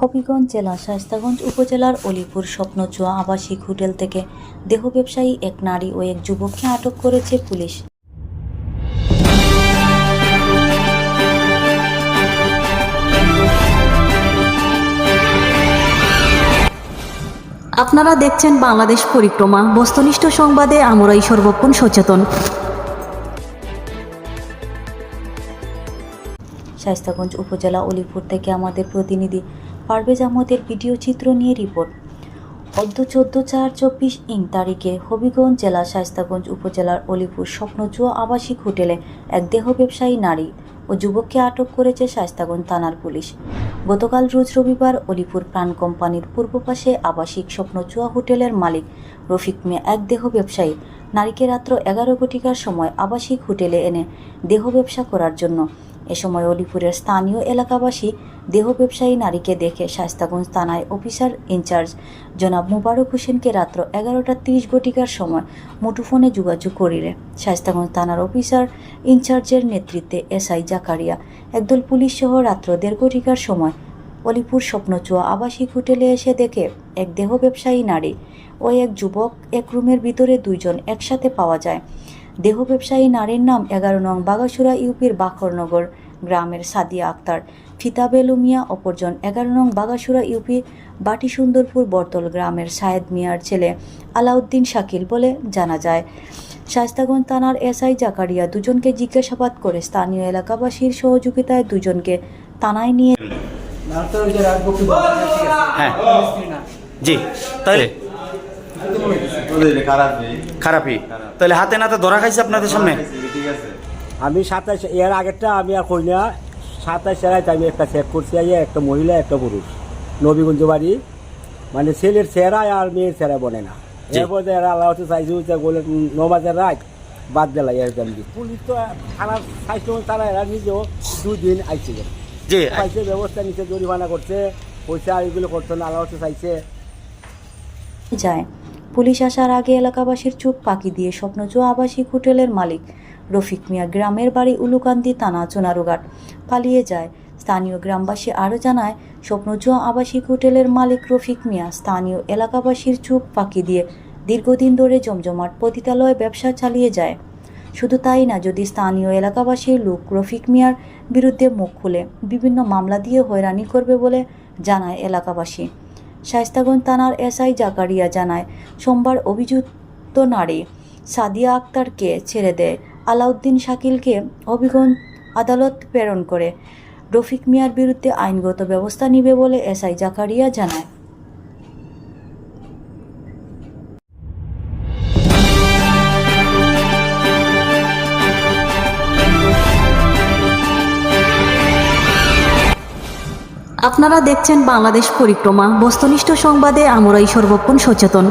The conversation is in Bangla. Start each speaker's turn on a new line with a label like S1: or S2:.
S1: হবিগঞ্জ জেলা শায়েস্তাগঞ্জ উপজেলার অলিপুর স্বপ্নচুয়া আবাসিক হোটেল থেকে দেহ ব্যবসায়ী এক নারী ও এক যুবককে আটক করেছে পুলিশ।
S2: আপনারা দেখছেন বাংলাদেশ পরিক্রমা। বস্তুনিষ্ঠ সংবাদে আমরাই সর্বক্ষণ সচেতন।
S1: শায়েস্তাগঞ্জ উপজেলা অলিপুর থেকে আমাদের প্রতিনিধি পারভেজ আহমদের ভিডিও চিত্র নিয়ে রিপোর্ট। অর্ধ চোদ্দ চার চব্বিশ ইং তারিখে হবিগঞ্জ জেলা শায়েস্তাগঞ্জ উপজেলার অলিপুর স্বপ্নচুয়া আবাসিক হোটেলে এক দেহ ব্যবসায়ী নারী ও যুবককে আটক করেছে শায়েস্তাগঞ্জ থানার পুলিশ। গতকাল রোজ রবিবার অলিপুর প্রাণ কোম্পানির পূর্ব পাশে আবাসিক স্বপ্নচুয়া হোটেলের মালিক রফিক মিয়া এক দেহ ব্যবসায়ী নারীকে রাত্র এগারো ঘটিকার সময় আবাসিক হোটেলে এনে দেহ ব্যবসা করার জন্য এ সময় অলিপুরের স্থানীয় এলাকাবাসী দেহ ব্যবসায়ী নারীকে দেখে শাস্তাগঞ্জ থানায় অফিসার ইনচার্জ জনাব মুবারক হোসেনকে রাত্র এগারোটা তিরিশ ঘটিকার সময় মুঠোফোনে যোগাযোগ করিলে। শাস্তাগঞ্জ থানার অফিসার ইনচার্জের নেতৃত্বে এসআই জাকারিয়া একদল পুলিশ সহ রাত্র দেড় ঘটিকার সময় অলিপুর স্বপ্নচুয়া আবাসিক হোটেলে এসে দেখে এক দেহ ব্যবসায়ী নারী ও এক যুবক এক রুমের ভিতরে দুইজন একসাথে পাওয়া যায়। দেহ ব্যবসায়ী নারীর নাম এগারো নং বাগাসুরা ইউপির বাখরনগর গ্রামের সাদিয়া আক্তার। ফিতাবেলু মিয়া অপরজন এগারো নং বাগাসুরা ইউপি বাটি সুন্দরপুর বর্তল গ্রামের সায়েদ মিয়ার ছেলে আলাউদ্দিন শাকিল বলে জানা যায়। শাস্তাগঞ্জ থানার এসআই জাকারিয়া দুজনকে জিজ্ঞাসাবাদ করে স্থানীয় এলাকাবাসীর সহযোগিতায় দুজনকে থানায় নিয়ে
S3: হ্যাঁ। জি তাহলে
S4: খারাপ
S3: খারাপই। তাহলে হাতে নাতে ধরা খাইছে আপনাদের সামনে?
S5: আমি সাতাশ এর আগেরটা আমি আর কই না সাতাশ সেরাইতে আমি একটা চেক করছি আগে একটা মহিলা একটা পুরুষ। নবীগঞ্জ বাড়ি। মানে ছেলের চেহারা আর মেয়ের চেহারা বনে না। এরপর যে এরা আল্লাহ চাইছে যে বলে নমাজের রাত বাদ দিলা এরকম কি পুলিশ তো থানার স্বাস্থ্য তারা এরা নিজেও দুই দিন আইছিল
S3: জি।
S5: পাইছে ব্যবস্থা নিচে জরিমানা করছে পয়সা এগুলো করছে না আল্লাহ চাইছে।
S1: যায়। পুলিশ আসার আগে এলাকাবাসীর চোখ পাকি দিয়ে স্বপ্নজোয়া আবাসিক হোটেলের মালিক রফিক মিয়া গ্রামের বাড়ি উলুকান্দি থানা চোনারুঘাট। পালিয়ে যায়। স্থানীয় গ্রামবাসী আরও জানায় স্বপ্নজোয়া আবাসিক হোটেলের মালিক রফিক মিয়া স্থানীয় এলাকাবাসীর চোখ পাকি দিয়ে দীর্ঘদিন ধরে জমজমাট পতিতালয় ব্যবসা চালিয়ে যায়। শুধু তাই না, যদি স্থানীয় এলাকাবাসীর লোক রফিক মিয়ার বিরুদ্ধে মুখ খুলে, বিভিন্ন মামলা দিয়ে হয়রানি করবে বলে জানায় এলাকাবাসী। শায়স্তাগঞ্জ থানার এসআই জাকারিয়া জানায়, সোমবার অভিযুক্ত নারী সাদিয়া আক্তারকে ছেড়ে দেয়। আলাউদ্দিন শাকিলকে হবিগঞ্জ আদালত প্রেরণ করে। রফিক মিয়ার বিরুদ্ধে আইনগত ব্যবস্থা নিবে বলে এসআই জাকারিয়া জানায়।
S2: আপনারা দেখছেন বাংলাদেশ পরিক্রমা। বস্তুনিষ্ঠ সংবাদে আমরাই সর্বক্ষণ সচেতন।